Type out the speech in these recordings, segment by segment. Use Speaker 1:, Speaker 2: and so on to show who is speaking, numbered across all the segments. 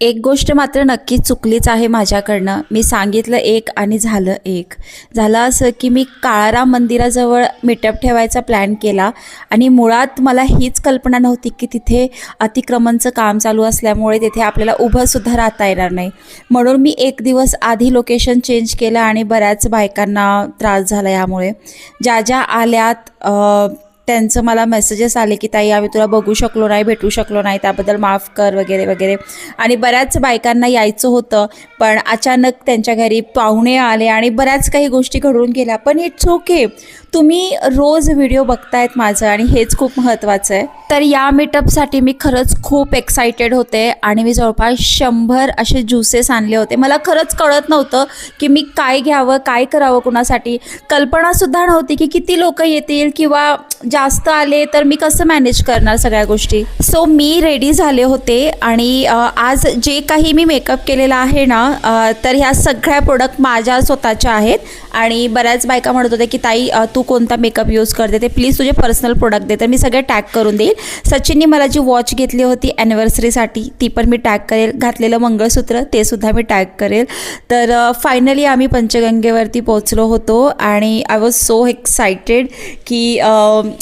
Speaker 1: एक गोष्ट मात्र नक्कीच चुकलीच आहे माझ्याकडनं. मी सांगितलं एक आणि झालं एक. झालं असं की मी काळाराम मंदिराजवळ मीटअप ठेवायचा प्लॅन केला आणि मुळात मला हीच कल्पना नव्हती की तिथे अतिक्रमणचं काम चालू असल्यामुळे तिथे आपल्याला उभंसुद्धा राहता येणार नाही. म्हणून मी एक दिवस आधी लोकेशन चेंज केलं आणि बऱ्याच बायकांना त्रास झाला यामुळे. ज्या ज्या आल्यात त्यांचं मला मेसेजेस आले की ताई आम्ही तुला बघू शकलो नाही भेटू शकलो नाही त्याबद्दल माफ कर वगैरे वगैरे. आणि बऱ्याच बायकांना यायचं होतं पण अचानक त्यांच्या घरी पाहुणे आले आणि बऱ्याच काही गोष्टी घडून गेल्या. पण इट्स ओके तुम्ही रोज व्हिडिओ बघतायत माझं आणि हेच खूप महत्त्वाचं आहे. तर या मीटअपसाठी मी खरंच खूप एक्सायटेड होते आणि मी जवळपास शंभर असे ज्युसेस आणले होते. मला खरंच कळत नव्हतं की मी काय घ्यावं काय करावं कुणासाठी. कल्पनासुद्धा नव्हती की किती लोक येतील किंवा जास्त आले तर मी कसं मॅनेज करणार सगळ्या गोष्टी. सो मी रेडी झाले होते आणि आज जे काही मी मेकअप केलेला आहे ना तर ह्या सगळ्या प्रोडक्ट माझ्या स्वतःच्या आहेत. आणि बऱ्याच बायका म्हणत होत्या की ताई तू कोणता मेकअप यूज करते? ते प्लीज तुझे पर्सनल प्रोडक्ट दे. तर मी सगळे टॅग करून देईल. सचिननी मला जी वॉच घेतली होती ॲनिव्हर्सरीसाठी ती पण मी टॅग करेल. घातलेलं मंगळसूत्र ते सुद्धा मी टॅग करेल. तर फायनली आम्ही पंचगंगेवरती पोचलो होतो आणि आय वॉज सो एक्सायटेड की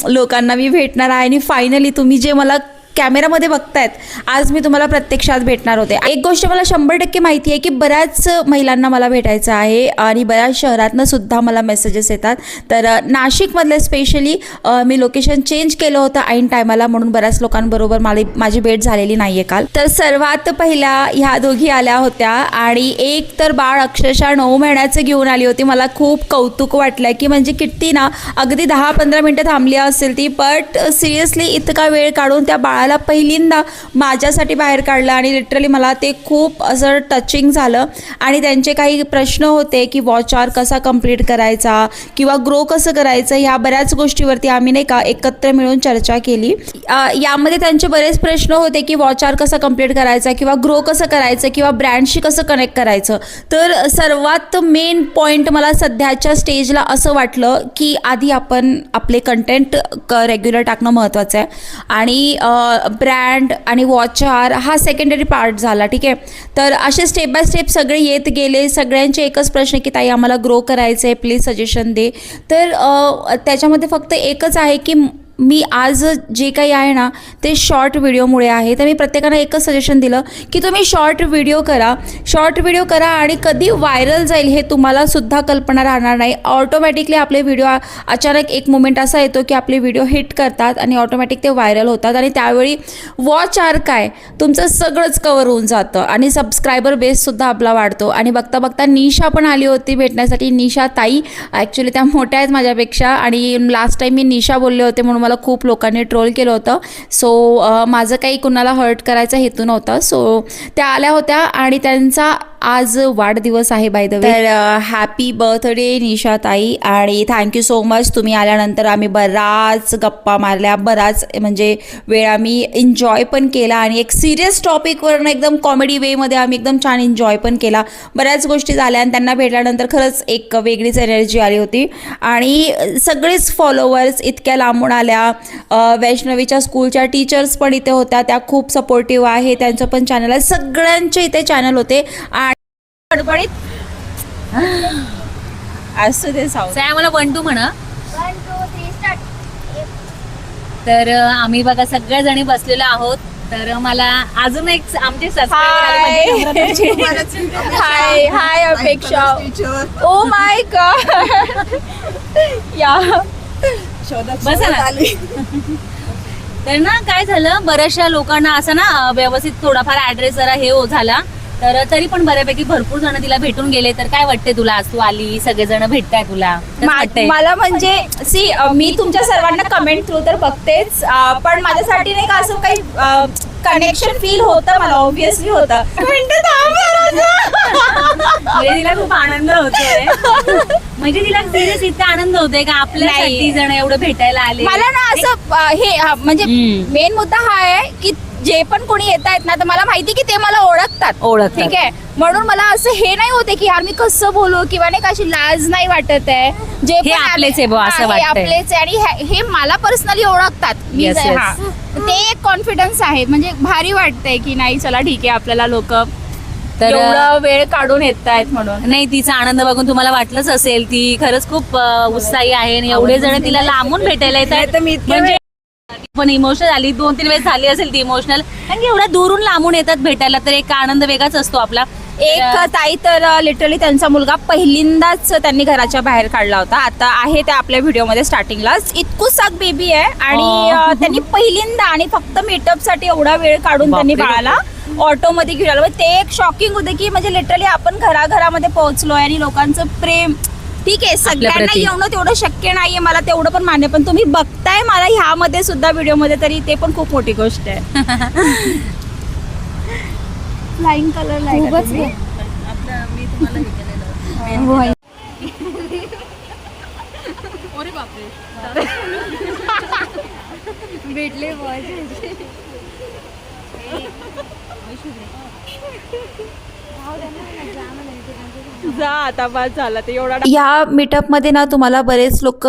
Speaker 1: लोकांना मी भेटणार आहे आणि फायनली तुम्ही जे मला कॅमेरामध्ये बघतायत. आज मी तुम्हाला प्रत्यक्षात भेटणार होते. एक गोष्ट मला शंभर टक्के माहिती आहे की बऱ्याच महिलांना मला भेटायचं आहे आणि बऱ्याच शहरातनं सुद्धा मला मेसेजेस येतात. तर अ, नाशिकमधले स्पेशली मी लोकेशन चेंज केलं होतं ऐन टायमाला म्हणून बऱ्याच लोकांबरोबर मला माझी भेट झालेली नाही आहे काल. तर सर्वात पहिल्या ह्या दोघी आल्या होत्या आणि एक तर बाळ अक्षरशः नऊ महिन्याचं घेऊन आली होती. मला खूप कौतुक वाटलं की म्हणजे किती ना अगदी दहा पंधरा मिनटं थांबली असेल ती बट सिरियसली इतका वेळ काढून त्या बाळाला पहिल्यांदा माझ्यासाठी बाहेर काढलं आणि लिटरली मला ते खूप असं टचिंग झालं. आणि त्यांचे काही प्रश्न होते की वॉच आर कसा कंप्लीट करायचा किंवा ग्रो कसं करायचं ह्या बऱ्याच गोष्टीवरती आम्ही नाही का एकत्र मिळून चर्चा केली. यामध्ये त्यांचे बरेच प्रश्न होते की वॉच आर कसा कंप्लीट करायचा किंवा ग्रो कसं करायचं किंवा ब्रँडशी कसं कनेक्ट करायचं. तर सर्वात मेन पॉईंट मला सध्याच्या स्टेजला असं वाटलं की आधी आपण आपले कंटेंट क रेग्युलर टाकणं महत्त्वाचं आहे. आणि ब्रँड आणि वॉचर हा सेकंडरी पार्ट झाला ठीक आहे? तर असे स्टेप बाय स्टेप सगळे येत गेले. सगळ्यांचे एकच प्रश्न की ताई आम्हाला ग्रो करायचं आहे प्लीज सजेशन दे. तर त्याच्यामध्ये फक्त एकच आहे की मी आज जे काही आहे ना ते शॉर्ट व्हिडिओमुळे आहे. तर मी प्रत्येकानं एकच सजेशन दिलं की तुम्ही शॉर्ट व्हिडिओ करा. शॉर्ट व्हिडिओ करा आणि कधी व्हायरल जाईल हे तुम्हाला सुद्धा कल्पना राहणार नाही. ऑटोमॅटिकली आपले व्हिडिओ अचानक एक मोमेंट असा येतो की आपले व्हिडिओ हिट करतात आणि ऑटोमॅटिक ते व्हायरल होतात. आणि त्यावेळी वॉच आर काय? तुमचं सगळंच कवर होऊन जातं आणि सबस्क्रायबर बेससुद्धा आपला वाढतो. आणि बघता बघता निशा पण आली होती भेटण्यासाठी. निशा ताई ॲक्च्युली त्या मोठ्या आहेत माझ्यापेक्षा. आणि लास्ट टाईम मी निशा बोलले होते म्हणून मला खूप लोकांनी ट्रोल केलं होतं. सो माझं काही कुणाला हर्ट करायचा हेतू नव्हता. सो त्या आल्या होत्या आणि त्यांचा आज वाढदिवस आहे बाय द वे तर हॅपी बर्थडे निशा ताई आणि थँक्यू सो मच तुम्ही आल्यानंतर आम्ही बराच गप्पा मारल्या. बराच म्हणजे वेळ आम्ही एन्जॉय पण केला. आणि एक सिरियस टॉपिकवरनं एकदम कॉमेडी वेमध्ये आम्ही एकदम छान एन्जॉय पण केला. बऱ्याच गोष्टी झाल्या आणि त्यांना भेटल्यानंतर खरंच एक वेगळीच एनर्जी आली होती. आणि सगळेच फॉलोवर्स इतक्या लांबून आल्या. वैष्णवीच्या स्कूलच्या टीचर्स पण इथे होत्या. त्या खूप सपोर्टिव्ह आहे. त्यांचं पण चॅनल आहे. सगळ्यांचे इथे चॅनल होते. आणि गडबडीत असू दे
Speaker 2: आम्हाला वन टू म्हणा. तर आम्ही बघा सगळ्या जणी बसलेलो आहोत. तर मला अजून एक आमचे
Speaker 1: हाय हाय अपेक्षा. ओ माय गॉड या
Speaker 2: बसा ना. तर ना काय झालं? बऱ्याचशा लोकांना असं ना व्यवस्थित थोडाफार ऍड्रेस जरा हे हो झाला. तर तरी पण बऱ्यापैकी भरपूर जण तिला भेटून गेले तर काय वाटते तुला आज तू आली सगळेजण भेटताय तुला कसं वाटतंय?
Speaker 1: मला म्हणजे सी मी तुमच्या सर्वांना कमेंट थ्रू तर बघतेच अ, पण माझ्यासाठी नाही का असं काही कनेक्शन फील होतं मला ऑब्विसली होतं थांब.
Speaker 2: म्हणजे तिला खूप आनंद होतोय म्हणजे तिला सिरियस इतका आनंद होतोय का आपल्यासाठी
Speaker 1: नाही.
Speaker 2: जण एवढं भेटायला आले
Speaker 1: मला ना असं अ, हे म्हणजे
Speaker 2: हम्म.
Speaker 1: मेन मुद्दा हा आहे की जे पण कोणी येत आहेत ना तर मला माहिती की ते मला ओळखतात
Speaker 2: ओळखतात.
Speaker 1: ठीक आहे म्हणून मला असं हे नाही होते की यार मी कसं बोलू किंवा नाही का अशी लाज नाही वाटत आहे जे
Speaker 2: हे
Speaker 1: पण
Speaker 2: आपलेच आहे बुवा, असं
Speaker 1: हा, हे
Speaker 2: वाटतंय.
Speaker 1: आपलेच आहे आणि हे- हे मला पर्सनली ओळखतात मी
Speaker 2: Yes,
Speaker 1: जे-
Speaker 2: yes.
Speaker 1: हा.
Speaker 3: ते एक कॉन्फिडन्स आहे म्हणजे भारी वाटतंय की नाही चला ठीक आहे आपल्याला लोक
Speaker 2: तर
Speaker 3: एवढा वेळ काढून येत आहेत म्हणून
Speaker 2: नाही तिचा आनंद बघून तुम्हाला वाटलंच असेल ती खरंच खूप अ, उत्साही आहे आणि एवढे जण तिला लांबून भेटायला येतात म्हणजे ती पण इमोशनल झाली दोन तीन वेळेस झाली असेल ती इमोशनल कारण की एवढ्या दुरून लांबून येतात भेटायला तर एक आनंद वेगळाच असतो आपला.
Speaker 3: एक ताई तर लिटरली त्यांचा मुलगा पहिल्यांदाच त्यांनी घराच्या बाहेर काढला होता. आता आहे ते आपल्या व्हिडिओमध्ये स्टार्टिंगलाच इतकुसाक बेबी आहे आणि त्यांनी पहिल्यांदा आणि फक्त मेटअपसाठी एवढा वेळ काढून त्यांनी. बाळाला ऑटोमध्ये घेऊन आलं. म्हणजे ते एक शॉकिंग होतं की म्हणजे लिटरली आपण घराघरामध्ये पोहोचलोय आणि लोकांचं प्रेम ठीक आहे सगळ्यांना. येणं तेवढं शक्य नाहीये मला तेवढं पण मान्य पण तुम्ही बघताय मला ह्यामध्ये सुद्धा व्हिडिओमध्ये तरी ते पण खूप मोठी गोष्ट आहे. फ्लाइंग कलर जा आता बस झाला ते एवढा
Speaker 1: ह्या मीटअपमध्ये ना तुम्हाला बरेच लोक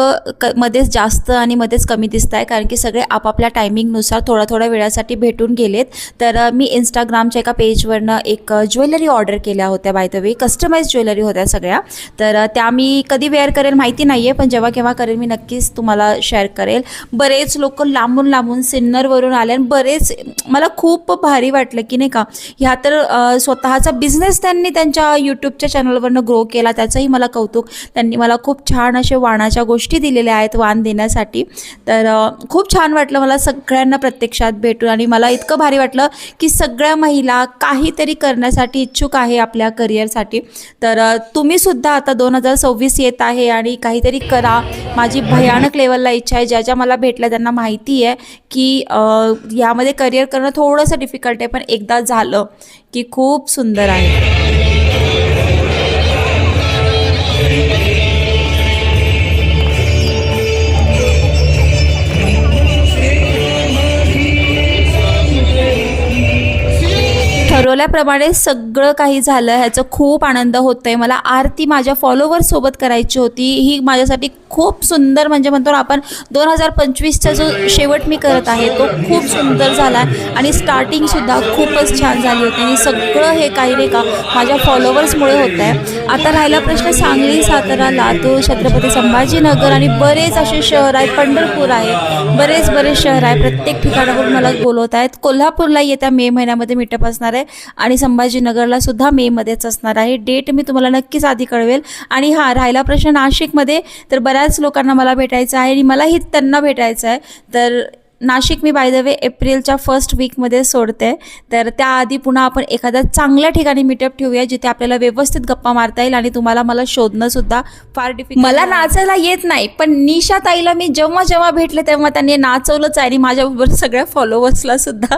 Speaker 1: मध्येच जास्त आणि मध्येच कमी दिसत आहे कारण की सगळे आपापल्या टायमिंगनुसार थोड्या थोड्या वेळासाठी भेटून गेलेत. तर मी इंस्टाग्रामच्या एका पेजवरनं एक ज्वेलरी ऑर्डर केल्या होत्या by the way customise jewellery होत्या सगळ्या. तर त्या मी कधी वेअर करेल माहिती नाही आहे पण जेव्हा केव्हा करेल मी नक्कीच तुम्हाला शेअर करेल. बरेच लोक लांबून लांबून सिन्नरवरून आले आणि बरेच मला खूप भारी वाटलं की नाही का ह्या तर स्वतःचा बिझनेस त्यांनी त्यांच्या यूट्यूब यूट्यूबच्या चॅनलवरनं ग्रो केला त्याचंही मला कौतुक. त्यांनी मला खूप छान असे वाणाच्या गोष्टी दिलेल्या आहेत वाण देण्यासाठी. तर खूप छान वाटलं मला सगळ्यांना प्रत्यक्षात भेटून आणि मला इतकं भारी वाटलं की सगळ्या महिला काहीतरी करण्यासाठी इच्छुक आहे आपल्या करिअरसाठी. तर तुम्हीसुद्धा आता दोन हजार सव्वीस येत आहे आणि काहीतरी करा. माझी भयानक लेवलला इच्छा आहे. ज्या ज्या मला भेटल्या त्यांना माहिती आहे की यामध्ये करिअर करणं थोडंसं डिफिकल्ट आहे पण एकदा झालं की खूप सुंदर आहे. ठरवल्याप्रमाणे सगळं काही झालं ह्याचं खूप आनंद होत आहे मला आरती माझ्या फॉलोवर्ससोबत करायची होती. ही माझ्यासाठी खूप सुंदर म्हणजे म्हणतो ना आपण दोन हजार पंचवीसचा जो शेवट मी करत आहे तो खूप सुंदर झाला. आहे आणि स्टार्टिंगसुद्धा खूपच छान झाली होती. आणि सगळं हे काही नाही का माझ्या फॉलोवर्समुळे होत आहे आता राहिला प्रश्न सांगली सातारा लातूर छत्रपती संभाजीनगर आणि बरेच असे शहर आहेत. पंढरपूर आहे. बरेच बरेच शहर आहे. प्रत्येक ठिकाणावरून मला बोलवत आहेत कोल्हापूरला येत्या मे महिन्यामध्ये मीटअप असणार आहे. आणि संभाजीनगरला सुद्धा मेमध्येच असणार आहे. डेट मी तुम्हाला नक्कीच आधी कळवेल. आणि हा राहिला प्रश्न नाशिकमध्ये. तर बऱ्याच लोकांना मला भेटायचं आहे आणि मलाही त्यांना भेटायचं आहे. तर नाशिक मी बाय द वे एप्रिलच्या फर्स्ट वीकमध्ये सोडते. तर त्याआधी पुन्हा आपण एखाद्या चांगल्या ठिकाणी मीटअप ठेवूया जिथे आपल्याला व्यवस्थित गप्पा मारता येईल आणि तुम्हाला मला शोधणं सुद्धा फार डिफिकल्ट मला नाचायला येत नाही पण निशा ताईला मी जेव्हा जेव्हा भेटले तेव्हा त्यांनी नाचवलंच आहे आणि माझ्याबरोबर सगळ्या फॉलोवर्सला सुद्धा.